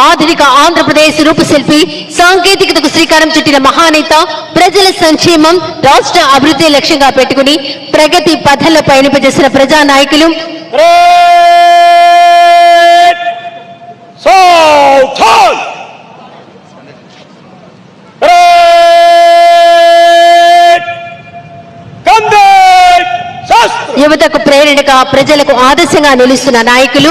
ఆధునిక ఆంధ్రప్రదేశ్ రూపశిల్పి సాంకేతికతకు శ్రీకారం చుట్టిన మహానేత ప్రజల సంక్షేమం రాష్ట్ర అభివృద్ధి లక్ష్యంగా పెట్టుకుని ప్రగతి పథంలో పయనింపజేసిన ప్రజా నాయకులు! యువతకు ప్రేరణగా ప్రజలకు ఆదర్శంగా నిలుస్తున్న నాయకులు